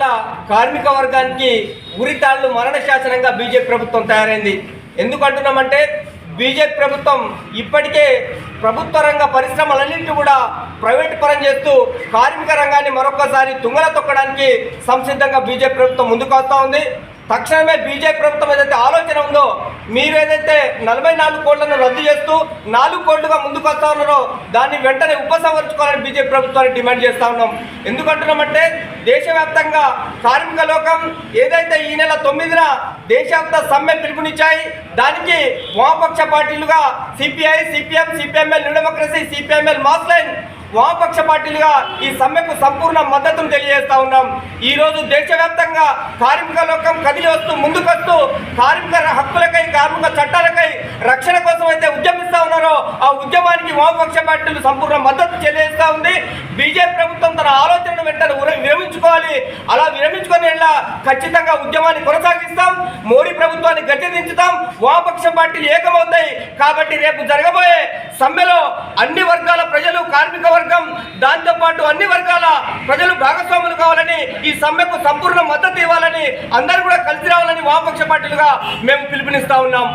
పట్ల కార్మిక వర్గానికి ఉరితాళ్ళు మరణ శాసనంగా బీజేపీ ప్రభుత్వం తయారైంది. ఎందుకంటున్నామంటే బీజేపీ ప్రభుత్వం ఇప్పటికే ప్రభుత్వ రంగ పరిశ్రమలన్నింటి కూడా ప్రైవేట్ పరం చేస్తూ కార్మిక రంగాన్ని మరొకసారి తుంగల తొక్కడానికి సంసిద్ధంగా బీజేపీ ప్రభుత్వం ముందుకు వస్తూ ఉంది. తక్షణమే బీజేపీ ప్రభుత్వం ఏదైతే ఆలోచన ఉందో మీరు ఏదైతే నలభై నాలుగు కోట్లను రద్దు చేస్తూ నాలుగు కోట్లుగా ముందుకు వస్తా ఉన్నారో దాన్ని వెంటనే ఉపసంహరించుకోవాలని బీజేపీ ప్రభుత్వాన్ని డిమాండ్ చేస్తా ఉన్నాం. ఎందుకంటున్నామంటే దేశవ్యాప్తంగా కార్మిక లోకం ఏదైతే ఈ నెల తొమ్మిదిన దేశవ్యాప్త సమ్మె పిలుపునిచ్చాయి దానికి వామపక్ష పార్టీలుగా CPI CPM CPI ML new democracy CPI ML mass line వామపక్ష పార్టీలుగా ఈ సమ్మెకు సంపూర్ణ మద్దతును తెలియజేస్తా ఉన్నాం. ఈ రోజు దేశవ్యాప్తంగా కార్మిక లోకం కదిలి వస్తూ ముందుకొస్తూ కార్మిక హక్కులకై కార్మిక చట్టాలకై రక్షణ కోసం అయితే ఉద్యమిస్తా ఉన్నారో ఆ ఉద్యమానికి వామపక్ష పార్టీలు సంపూర్ణ మద్దతు తెలియజేస్తా ఉంది. బీజేపీ ప్రభుత్వం తన ఆలోచనను వెంటనే విరమించుకోవాలి. అలా విరమించుకొని వెళ్ళా ఖచ్చితంగా ఉద్యమాన్ని కొనసాగిస్తాం. మోడీ ప్రభుత్వాన్ని గట్టిదించుతాం వామపక్ష పార్టీలు ఏకమవుతాయి. కాబట్టి రేపు జరగబోయే సమ్మెలో అన్ని వర్గాల ప్రజలు కార్మిక అన్ని ప్రజలు భాగస్వాములు కావాలని ఈ సమ్మెకు సంపూర్ణ మద్దతు ఇవ్వాలని అందరూ కూడా కలిసి రావాలని వామపక్ష పార్టీలుగా మేము పిలుపునిస్తా ఉన్నాం.